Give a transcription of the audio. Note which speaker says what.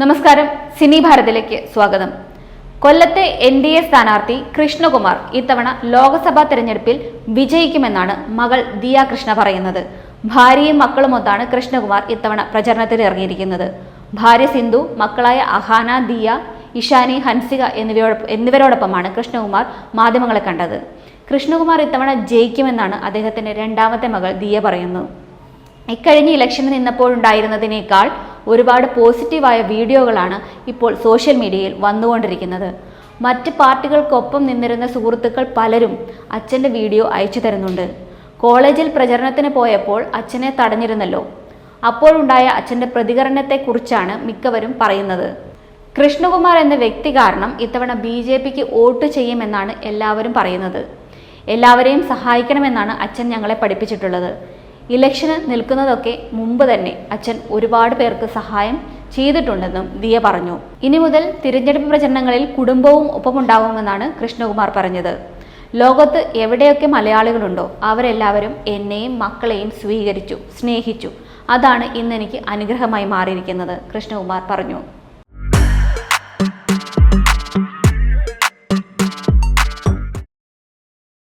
Speaker 1: നമസ്കാരം. സിനി ഭാരതിലേക്ക് സ്വാഗതം. കൊല്ലത്തെ എൻ ഡി എ സ്ഥാനാർത്ഥി കൃഷ്ണകുമാർ ഇത്തവണ ലോക്സഭാ തെരഞ്ഞെടുപ്പിൽ വിജയിക്കുമെന്നാണ് മകൾ ദിയ കൃഷ്ണ പറയുന്നത്. ഭാര്യയും മക്കളുമൊത്താണ് കൃഷ്ണകുമാർ ഇത്തവണ പ്രചരണത്തിൽ ഇറങ്ങിയിരിക്കുന്നത്. ഭാര്യ സിന്ധു മക്കളായ അഹാന ദിയ ഇഷാനി ഹൻസിക എന്നിവയോടൊപ്പം എന്നിവരോടൊപ്പമാണ് കൃഷ്ണകുമാർ മാധ്യമങ്ങളെ കണ്ടത്. കൃഷ്ണകുമാർ ഇത്തവണ ജയിക്കുമെന്നാണ് അദ്ദേഹത്തിന്റെ രണ്ടാമത്തെ മകൾ ദിയ പറയുന്നത് ഇക്കഴിഞ്ഞ ഇലക്ഷന് നിന്നപ്പോഴുണ്ടായിരുന്നതിനേക്കാൾ ഒരുപാട് പോസിറ്റീവായ വീഡിയോകളാണ് ഇപ്പോൾ സോഷ്യൽ മീഡിയയിൽ വന്നുകൊണ്ടിരിക്കുന്നത്. മറ്റ് പാർട്ടികൾക്കൊപ്പം നിന്നിരുന്ന സുഹൃത്തുക്കൾ പലരും അച്ഛന്റെ വീഡിയോ അയച്ചു തരുന്നുണ്ട്. കോളേജിൽ പ്രചരണത്തിന് പോയപ്പോൾ അച്ഛനെ തടഞ്ഞിരുന്നല്ലോ. അപ്പോഴുണ്ടായ അച്ഛന്റെ പ്രതികരണത്തെക്കുറിച്ചാണ് മിക്കവരും പറയുന്നത്. കൃഷ്ണകുമാർ എന്ന വ്യക്തി കാരണം ഇത്തവണ ബി ജെ പിക്ക് വോട്ട് ചെയ്യുമെന്നാണ് എല്ലാവരും പറയുന്നത്. എല്ലാവരെയും സഹായിക്കണമെന്നാണ് അച്ഛൻ ഞങ്ങളെ പഠിപ്പിച്ചിട്ടുള്ളത്. ഇലക്ഷന് നിൽക്കുന്നതൊക്കെ മുമ്പ് തന്നെ അച്ഛൻ ഒരുപാട് പേർക്ക് സഹായം ചെയ്തിട്ടുണ്ടെന്നും ദിയ പറഞ്ഞു. ഇനി മുതൽ തിരഞ്ഞെടുപ്പ് പ്രചരണങ്ങളിൽ കുടുംബവും ഒപ്പമുണ്ടാവുമെന്നാണ് കൃഷ്ണകുമാർ പറഞ്ഞത്. ലോകത്ത് എവിടെയൊക്കെ മലയാളികളുണ്ടോ അവരെല്ലാവരും എന്നെയും മക്കളെയും സ്വീകരിച്ചു സ്നേഹിച്ചു. അതാണ് ഇന്ന് എനിക്ക് അനുഗ്രഹമായി മാറിയിരിക്കുന്നത് കൃഷ്ണകുമാർ പറഞ്ഞു.